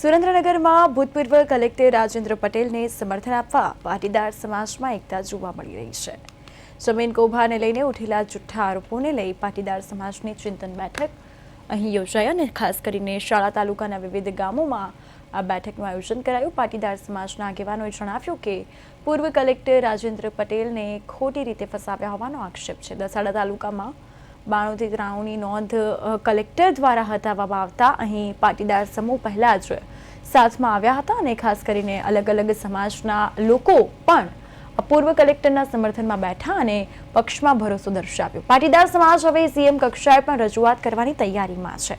સુરેન્દ્રનગરમાં ભૂતપૂર્વ કલેક્ટર રાજેન્દ્ર પટેલને સમર્થન આપવા પાટીદાર સમાજમાં એકતા જોવા મળી રહી છે. જમીન કૌભાને લઈને ઉઠેલા જુઠ્ઠા આરોપોને લઈ પાટીદાર સમાજની ચિંતન બેઠક અહીં યોજાઈ અને ખાસ કરીને શાળા તાલુકાના વિવિધ ગામોમાં આ બેઠકનું આયોજન કરાયું. પાટીદાર સમાજના આગેવાનોએ જણાવ્યું કે પૂર્વ કલેક્ટર રાજેન્દ્ર પટેલને ખોટી રીતે ફસાવ્યા હોવાનો આક્ષેપ છે. દસાડા તાલુકામાં બાણુંથી ત્રાણુંની નોંધ કલેક્ટર દ્વારા હટાવવામાં આવતા અહીં પાટીદાર સમૂહ પહેલાં જ સાથમાં આવ્યા હતા અને ખાસ કરીને અલગ અલગ સમાજના લોકો પણ પૂર્વ કલેક્ટરના સમર્થનમાં બેઠા અને પક્ષમાં ભરોસો દર્શાવ્યો. પાટીદાર સમાજ હવે સીએમ કક્ષાએ પણ રજૂઆત કરવાની તૈયારીમાં છે.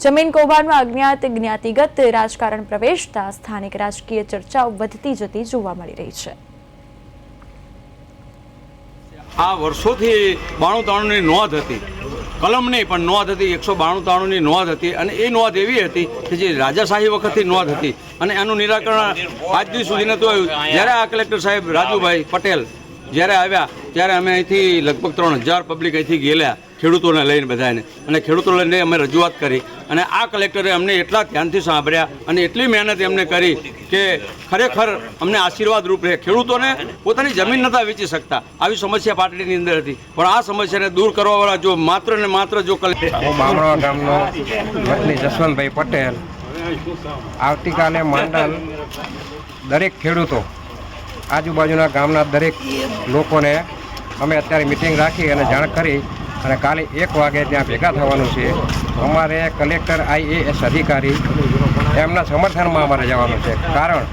જમીન કૌભાંડમાં અજ્ઞાત જ્ઞાતિગત રાજકારણ પ્રવેશતા સ્થાનિક રાજકીય ચર્ચાઓ વધતી જતી જોવા મળી રહી છે. આ વર્ષોથી બાણું તાણુંની નોંધ હતી. કલમ નહીં, પણ નોંધ હતી, એકસો બાણું તાણુંની નોંધ હતી. અને એ નોંધ એવી હતી કે જે રાજાશાહી વખતથી નોંધ હતી. અને એનું નિરાકરણ આજ સુધી નહોતું આવ્યું. જ્યારે આ કલેક્ટર સાહેબ રાજુભાઈ પટેલ જ્યારે આવ્યા, ત્યારે અમે અહીંથી લગભગ ત્રણ હજાર પબ્લિક અહીંથી ગયેલા ખેડૂતોને લઈને બધાને. અને ખેડૂતો લઈને અમે રજૂઆત કરી. અને આ કલેક્ટરે અમને એટલા ધ્યાનથી સાંભળ્યા અને એટલી મહેનત એમને કરી કે ખરેખર અમને આશીર્વાદ રૂપ રહે. ખેડૂતોને પોતાની જમીન નહોતા વેચી શકતા. આવી સમસ્યા પાટડીની અંદર હતી. પણ આ સમસ્યાને દૂર કરવાવાળા જો માત્ર ને માત્ર જો હું ગામનો જસવંતભાઈ પટેલ. આવતીકાલે માંડલ દરેક ખેડૂતો આજુબાજુના ગામના દરેક લોકોને અમે અત્યારે મિટિંગ રાખી અને જાણ કરી અને કાલે એક વાગે ત્યાં ભેગા થવાનું છે. અમારે કલેક્ટર આઈએએસ અધિકારી એમના સમર્થનમાં અમારે જવાનું છે. કારણ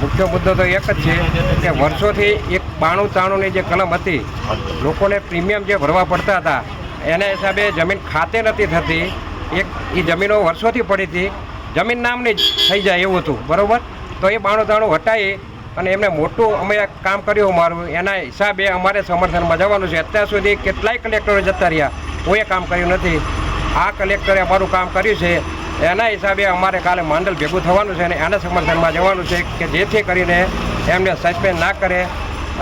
મુખ્ય મુદ્દો તો એક જ છે કે વર્ષોથી એક બાણું ત્રાણુંની જે કલમ હતી, લોકોને પ્રીમિયમ જે ભરવા પડતા હતા, એના હિસાબે જમીન ખાતે નથી થતી. એક એ જમીનો વર્ષોથી પડી હતી. જમીન નામની જ થઈ જાય એવું હતું. બરાબર? તો એ બાણું ત્રાણું હટાવી અને એમને મોટું અમે કામ કર્યું અમારું. એના હિસાબે અમારે સમર્થનમાં જવાનું છે. અત્યાર સુધી કેટલાય કલેક્ટરો જતા રહ્યા. કોઈએ કામ કર્યું નથી. આ કલેક્ટરે અમારું કામ કર્યું છે. એના હિસાબે અમારે કાલે માંડલ ભેગું થવાનું છે અને એના સમર્થનમાં જવાનું છે કે જેથી કરીને એમને સસ્પેન્ડ ના કરે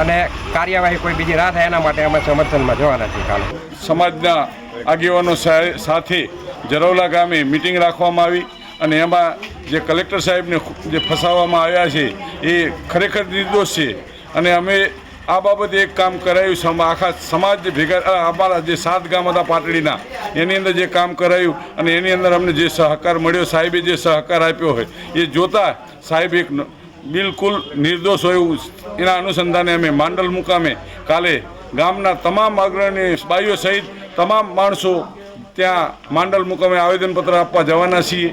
અને કાર્યવાહી કોઈ બીજી રાહ થાય એના માટે અમે સમર્થનમાં જવાના છીએ કાલે. સમાજના આગેવાનો સાથે જરોલા ગામે મિટિંગ રાખવામાં આવી અને એમાં જે કલેક્ટર સાહેબને જે ફસાવવામાં આવ્યા છે, એ ખરેખર નિર્દોષ છે. અને અમે આ બાબતે એક કામ કરાયું આખા સમાજ ભેગા અમારા જે સાત ગામ હતા પાટડીના, એની અંદર જે કામ કરાયું અને એની અંદર અમને જે સહકાર મળ્યો, સાહેબે જે સહકાર આપ્યો હોય, એ જોતા સાહેબ એક બિલકુલ નિર્દોષ હોય એવું એના અનુસંધાને અમે માંડલ મુકામે કાલે ગામના તમામ અગ્રણી બાઈઓ સહિત તમામ માણસો ત્યાં માંડલ મુકામે આવેદનપત્ર આપવા જવાના છીએ.